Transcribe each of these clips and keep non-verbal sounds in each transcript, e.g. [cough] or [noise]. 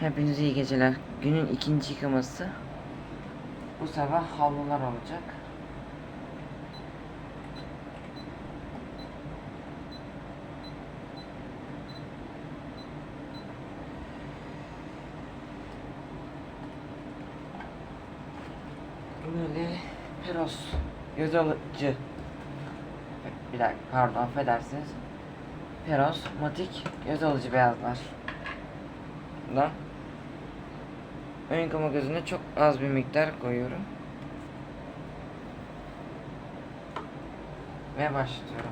Hepinize iyi geceler. Günün ikinci yıkaması. Bu sabah havlular olacak. Böyle Peros göz alıcı. Bir dakika pardon affedersiniz. Peros matik göz alıcı beyazlar. Da ön yıkama gözüne çok az bir miktar koyuyorum. Ve başlıyorum.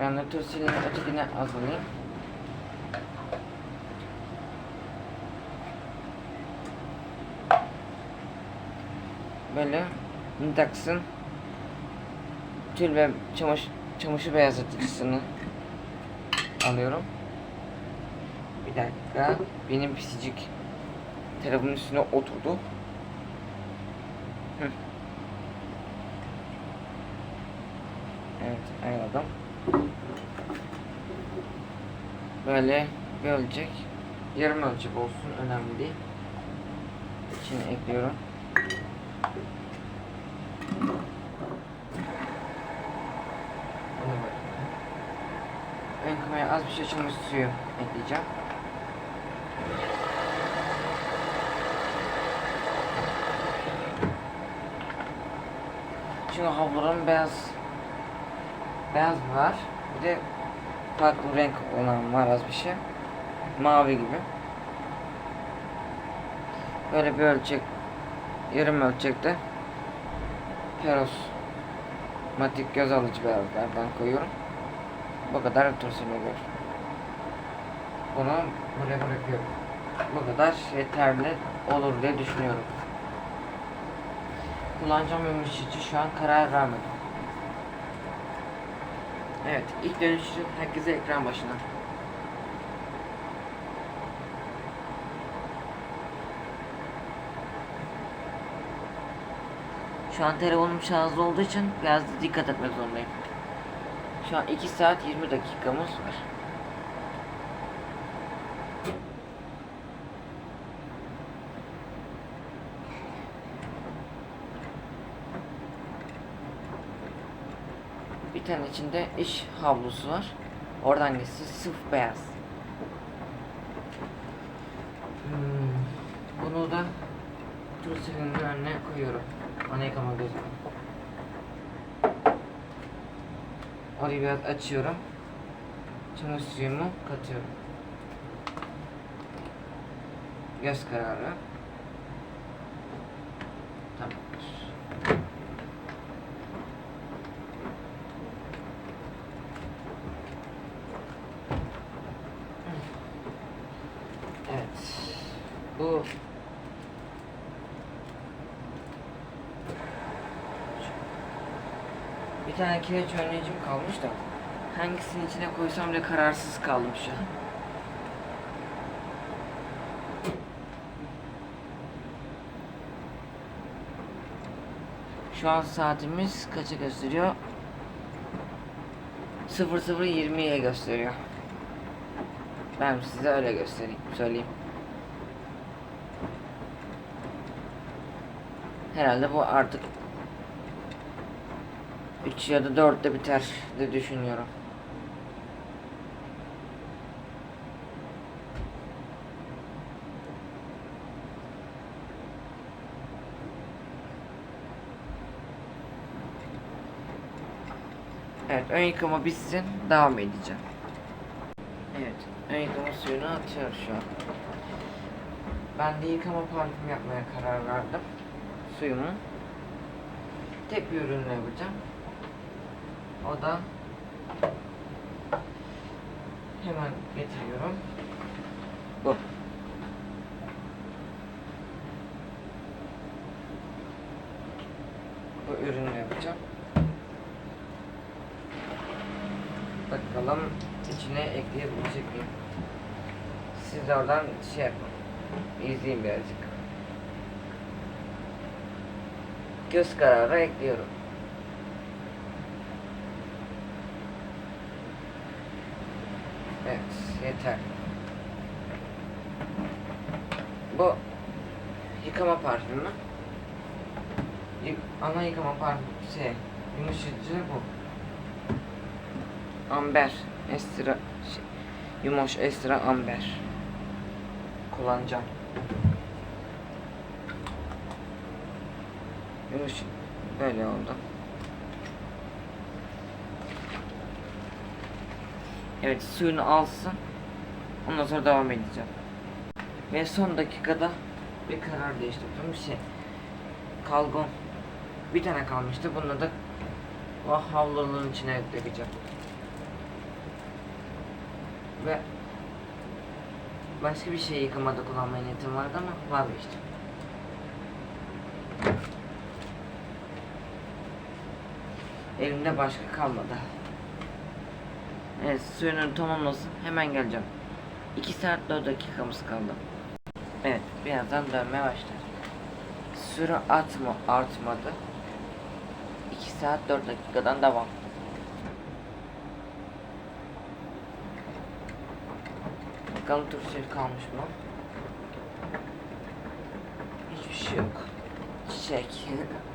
Ben de tursilini ötekine hazırlayayım. Böyle Nintax'ın tül ve çamaşır, çamaşır beyazlatıcısını alıyorum. Bir dakika. Benim pisicik telefonun üstüne oturdu. Hı. Evet ayarladım. Böyle bir ölçek. Yarım ölçek olsun önemli değil. İçine ekliyorum. Bunu böyle. Ön az bir şey çamaşır suyu ekleyeceğim. Çünkü havluların beyaz beyaz var. Bir de farklı renk olan var az bir şey. Mavi gibi. Böyle bir ölçek yarım ölçekte Peros matik göz alıcı beyazlardan koyuyorum. Bu kadar turşunu gör. Bunu buraya bırakıyorum. Bu kadar yeterli olur diye düşünüyorum. Kullanacağım yumuşatıcı şu an karar vermedim. Evet, ilk dönüş herkese ekran başına. Şu an telefonum şarjlı olduğu için biraz dikkat etmek zorundayım. Şu an 2 saat 20 dakikamız var. Bir tane içinde iş havlusu var. Oradan geçti sırf beyaz. Hmm, bunu da tursilinin önüne koyuyorum. Ana yıkama Orayı biraz açıyorum. Çamaşır suyumu katıyorum. Göz kararı. Tamamdır. Evet. Bu Bir tane kireç önleyicim kalmış da hangisinin içine koysam bile kararsız kaldım şu an. Şu an saatimiz kaça gösteriyor? 00.20'ye gösteriyor. Ben size öyle göstereyim, söyleyeyim. Herhalde bu artık 3 ya da 4'te biter diye düşünüyorum. Evet, ön yıkama bitsin, devam edeceğim. Evet, ön yıkama suyunu atıyor şu an. Ben de yıkama parfüm yapmaya karar verdim. Suyumu. Tek bir ürünle yapacağım. O da hemen getiriyorum. Bu. Bu ürünle yapacağım. Bakalım içine ekleyebilecek miyim? Siz de oradan şey yapın. İzleyin birazcık. Göz kararı ekliyorum. Evet, yeter. Bu yıkama parfümü. Y- ana yıkama parfümü şey, yumuşatıcı bu. Amber, Estra, şey, Yumoş Estra Amber. Kullanacağım. Yumuş böyle oldu. Evet suyunu alsın. Ondan sonra devam edeceğim. Ve son dakikada bir karar değiştirdim. Bir şey. Kalgon. Bir tane kalmıştı. Bunu da o havlunun içine dökeceğim. Ve başka bir şey yıkamada kullanmaya niyetim vardı ama vazgeçtim. Elimde başka kalmadı. Evet suyunu tamamlasın. Hemen geleceğim. 2 saat 4 dakikamız kaldı. Evet birazdan dönmeye başlar. Süre atma artmadı. 2 saat 4 dakikadan devam. Bakalım Türkçe kalmış mı? Hiçbir şey yok. Çiçek. [laughs]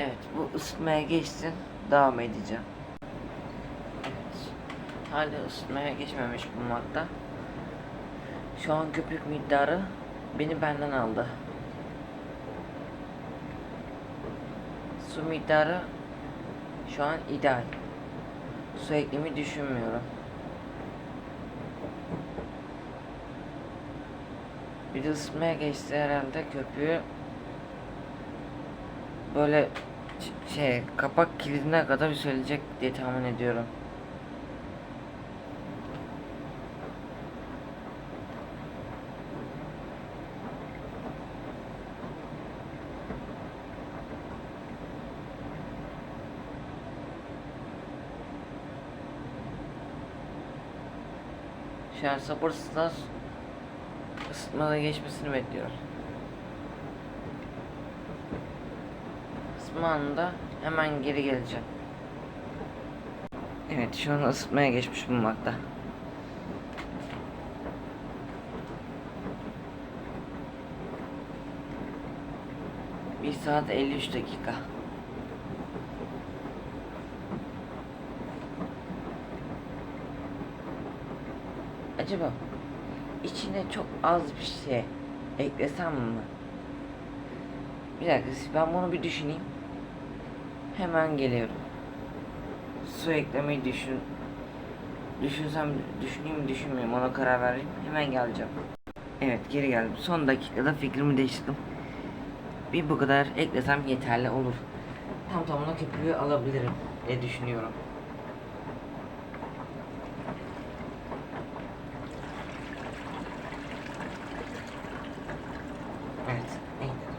Evet bu ısıtmaya geçsin. Devam edeceğim. Evet. Hala ısıtmaya geçmemiş bulmakta. Şu an köpük miktarı beni benden aldı. Su miktarı şu an ideal. Su eklemi düşünmüyorum. Bir de ısıtmaya geçti herhalde köpüğü böyle şey kapak kilidine kadar söyleyecek diye tahmin ediyorum. Şu an sabırsızlar ısıtmada geçmesini bekliyor. Isıtma anında hemen geri geleceğim. Evet şu an ısıtmaya geçmiş bulunmakta. Bir saat 53 dakika. Acaba içine çok az bir şey eklesem mi? Bir dakika ben bunu bir düşüneyim. Hemen geliyorum. Su eklemeyi düşün. Düşünsem düşüneyim düşünmeyeyim ona karar vereyim. Hemen geleceğim. Evet geri geldim. Son dakikada fikrimi değiştirdim. Bir bu kadar eklesem yeterli olur. Tam tamına köpüğü alabilirim diye düşünüyorum. Evet. ekledim.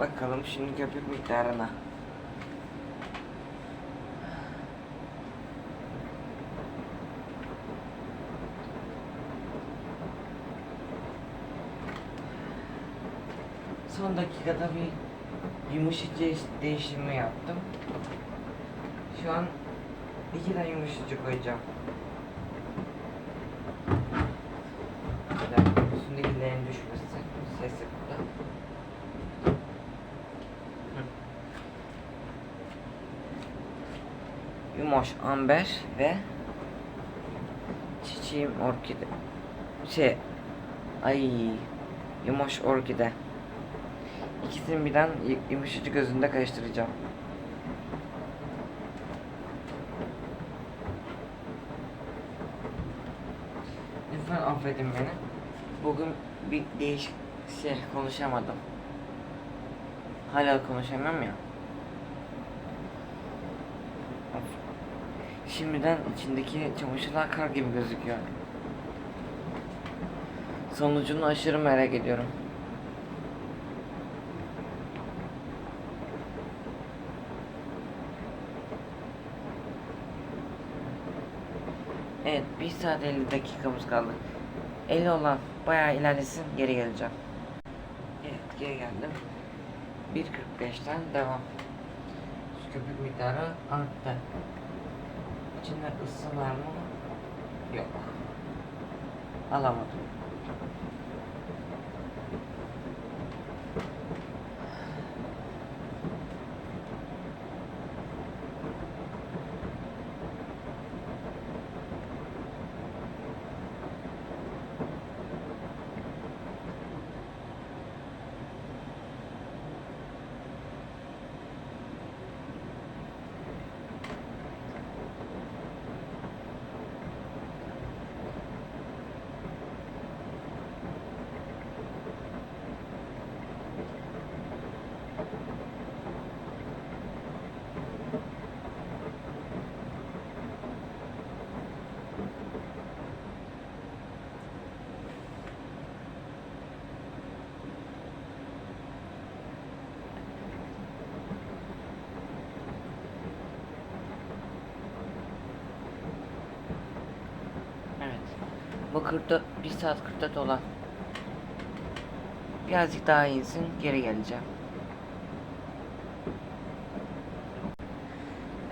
Bakalım şimdi köpük miktarına. Son dakikada bir yumuşatıcı değişimi yaptım. Şu an iki tane yumuşatıcı koyacağım. Üstündekilerin düşmesi. Sesi burada. Hı. Yumoş amber ve çiçeğim orkide. Şey, ay yumoş orkide. İkisini birden yumuşacık gözünde karıştıracağım. Lütfen affedin beni. Bugün bir değişik şey konuşamadım. Hala konuşamam ya. Of. Şimdiden içindeki çamaşırlar kar gibi gözüküyor. Sonucunu aşırı merak ediyorum. Evet, 1 saat 50 dakikamız kaldı. 50 olan bayağı ilerlesin, geri geleceğim. Evet, geri geldim. 1.45'ten devam. Köpük miktarı arttı. İçinde ısı var mı? Yok. Alamadım. Evet. Bu 44, 1 saat 44 olan. Birazcık daha insin, geri geleceğim.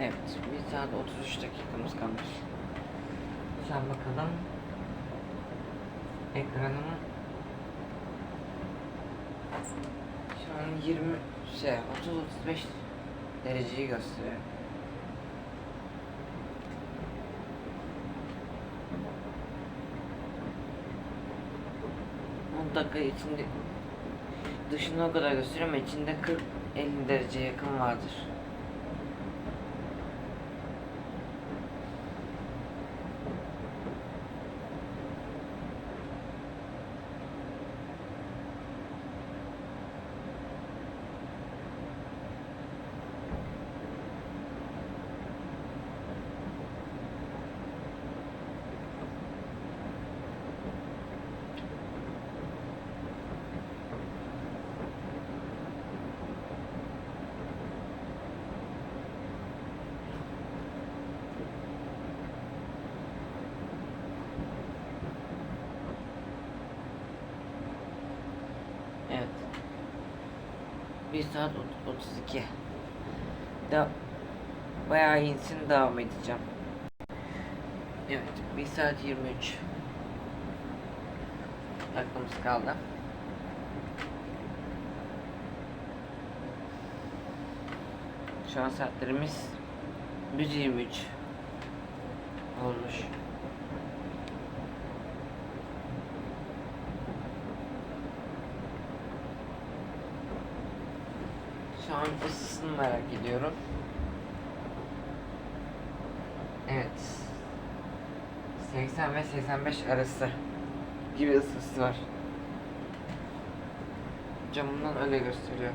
Evet, 1 saat 33 dakikamız kalmış. An bakalım. Ekranımı şu an 20 şey 30 35 dereceyi gösteriyor. Dakika içinde dışını o kadar gösteriyor içinde 40-50 derece yakın vardır. Evet. 1 saat ot- 32. Da bayağı insin devam edeceğim. Evet, 1 saat 23 dakikamız kaldı. Şu an saatlerimiz 1.23 olmuş. Şu an ısısını merak ediyorum. Evet. 80 ve 85 arası gibi ısısı var. Camından öyle gösteriyor.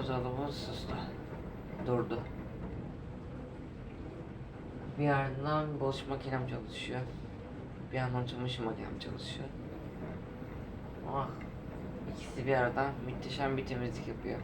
Buzdolabı sustu. Durdu. Bir yandan bulaşık makinem çalışıyor. Bir yandan çamaşır makinem çalışıyor. Ah, ikisi bir arada muhteşem bir temizlik yapıyor.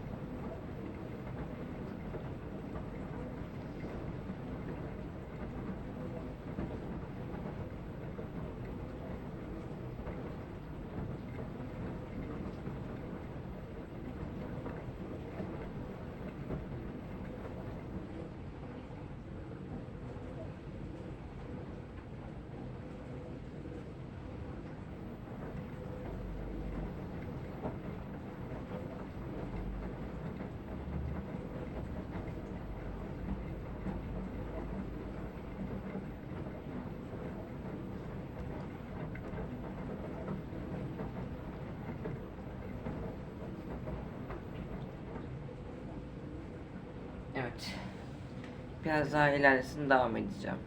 Biraz daha ilerlesin devam edeceğim.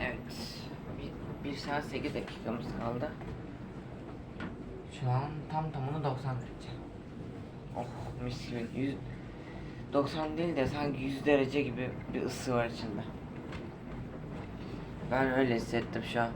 Evet. Bir, bir saat 8 dakikamız kaldı. Şu an tam tamına 90 derece. Oh mis gibi. 100, 90 değil de sanki 100 derece gibi bir ısı var içinde. Ben öyle hissettim şu an.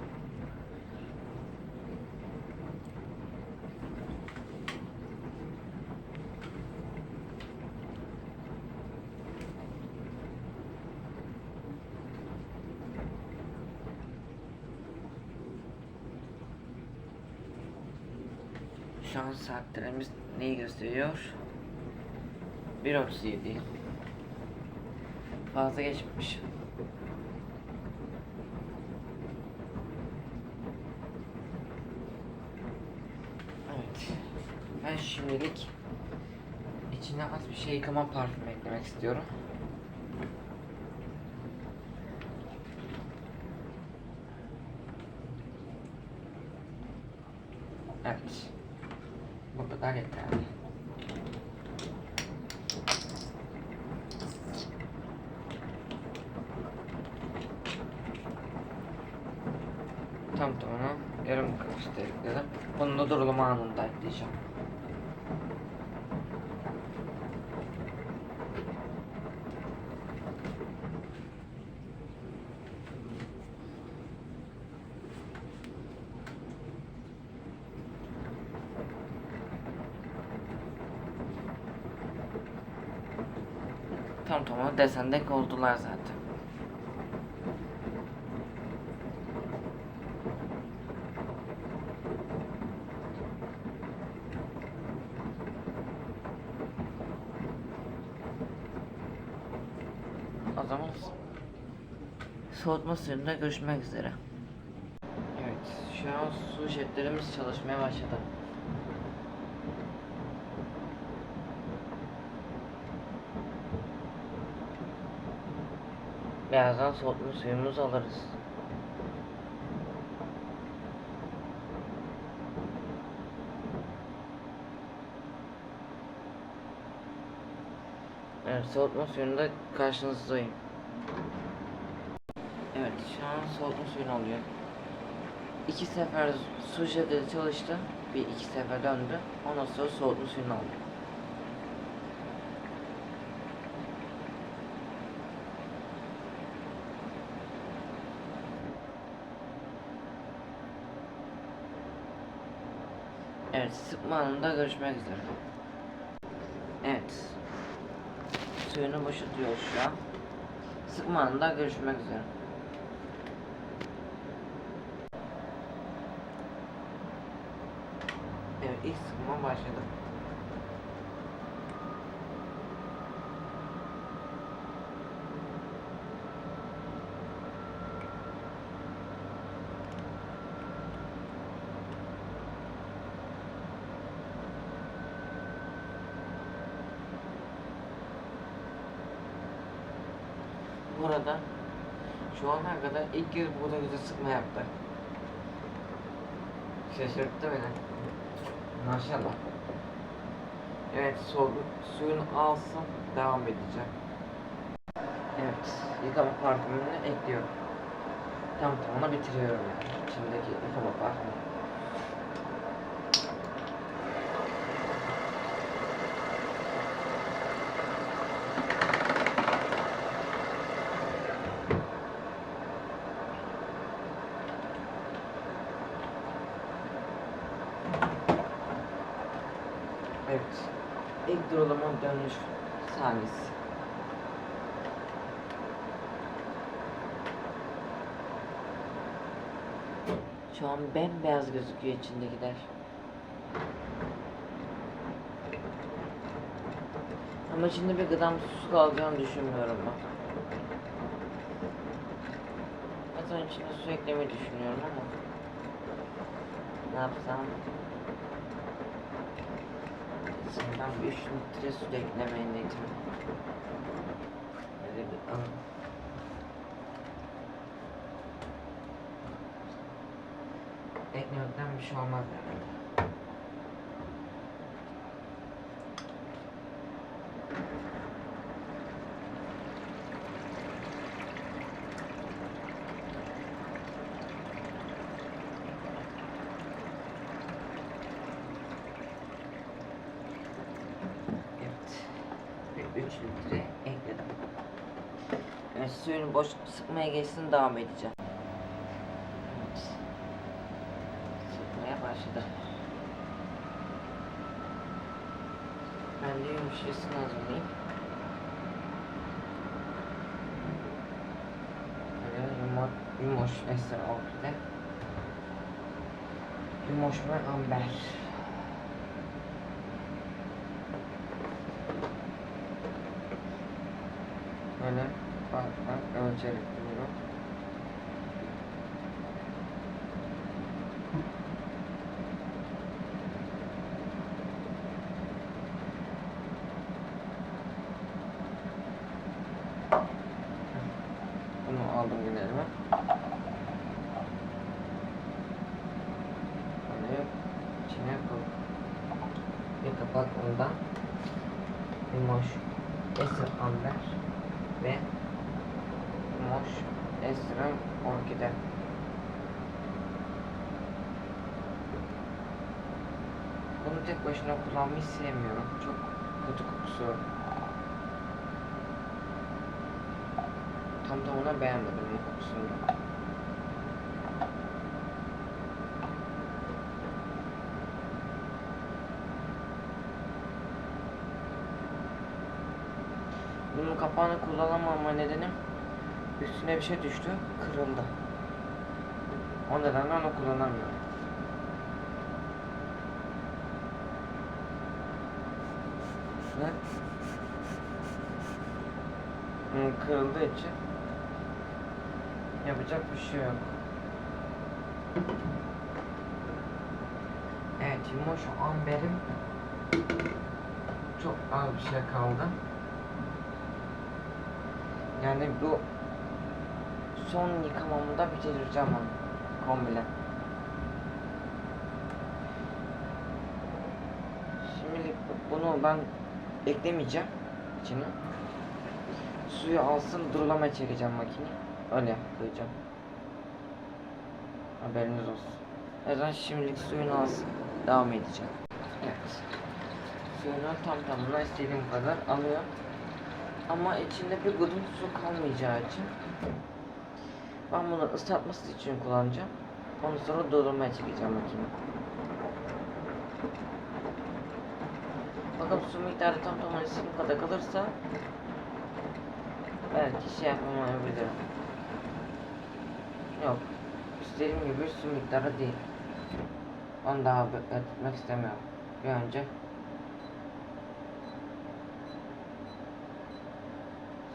Şu an saatlerimiz neyi gösteriyor? 1.37 Fazla geçmemiş. Evet. Ben şimdilik içine az bir şey yıkama parfümü eklemek istiyorum. Evet. Bu kadar yeterli. Tam tamına yarım kaşık ekledim. Bunu da durulama anında ekleyeceğim. Tam tamına desende oldular zaten. O zaman soğutma suyunda görüşmek üzere. Evet, şu an su jetlerimiz çalışmaya başladı. Birazdan soğutma suyumuzu alırız. Evet, soğutma suyunda karşınızdayım. Evet, şu an soğutma suyunu alıyor. İki sefer su jeti çalıştı. Bir iki sefer döndü. Ondan sonra soğutma suyunu alıyor. Evet, sıkma görüşmek üzere. Evet. Suyunu boşaltıyor şu an. Sıkma görüşmek üzere. Evet, ilk sıkma başladı. Burada şu ana kadar ilk kez burada bize sıkma yaptı. Şaşırttı beni. Maşallah. Evet, su, suyunu alsın, devam edeceğim. Evet, yıkama parfümünü ekliyorum. Tam tamına bitiriyorum yani. İçindeki yıkama parfümü. Evet. İlk durulama dönüş saniyesi. Şu an bembeyaz gözüküyor içindekiler. Ama şimdi bir gıdam su kalacağını düşünmüyorum ben. Zaten içine su eklemeyi düşünüyorum ama ne yapsam? Bir 3 litre da eklemeyi niyetim. Öyle bir an. Eklemekten bir şey olmaz herhalde. filtre ekledim. Evet, suyunu boş sıkmaya geçsin devam edeceğim. Evet. Sıkmaya başladı. Ben de yumuşasın hazırlayayım. Böyle yumuş, yumuş eser ortada. Yumuş ve amber. Böyle 啊，然后接着。Bunu tek başına kullanmayı sevmiyorum. Çok kötü kokusu. Tam tamına beğenmedim bu kokusunu. Bunun kapağını kullanamama nedenim üstüne bir şey düştü, kırıldı. O nedenle onu kullanamıyorum. Hmm, kırıldığı için yapacak bir şey yok. Evet, yumuş amberim çok az bir şey kaldı. Yani bu son yıkamamda bitireceğim onu komple. Şimdilik bu- bunu ben eklemeyeceğim içine. Suyu alsın durulama çekeceğim makine. Öyle koyacağım. Haberiniz olsun. Yüzden şimdilik suyunu alsın. Devam edeceğim. Evet. Suyunu tam tamına istediğim kadar alıyor. Ama içinde bir gudum su kalmayacağı için ben bunu ıslatması için kullanacağım. Ondan sonra doldurmaya çekeceğim makine. Bakalım su miktarı tam tamına istediğim kadar kalırsa belki şey yapamayabilirim. Yok. İstediğim gibi su miktarı değil. Onu daha bekletmek istemiyorum. Bir önce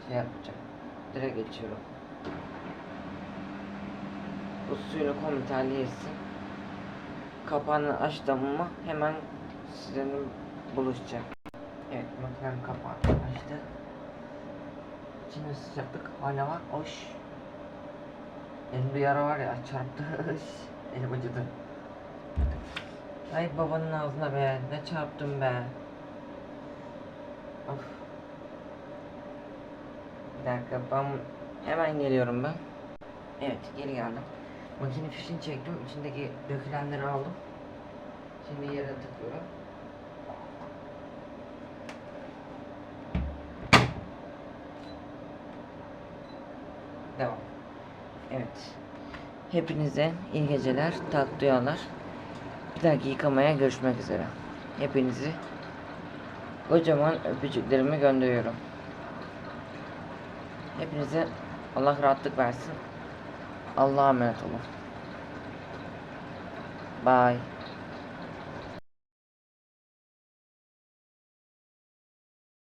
şey yapacağım. Direkt geçiyorum. Bu suyunu terleyesin. Kapağını açtım mı hemen sizinle buluşacak. Evet makinem kapağını açtı. İçinde sıcaklık hala var. Hoş. Elimde yara var ya çarptı. [laughs] Elim acıdı. Ay babanın ağzına be. Ne çarptım be. Of. Bir dakika ben hemen geliyorum ben. Evet geri geldim. Makine fişini çektim. içindeki dökülenleri aldım. Şimdi yere tıkıyorum. Devam. Evet. Hepinize iyi geceler, tatlı rüyalar. Bir dahaki yıkamaya görüşmek üzere. Hepinizi kocaman öpücüklerimi gönderiyorum. Hepinize Allah rahatlık versin. Allah'a emanet olun. Bye.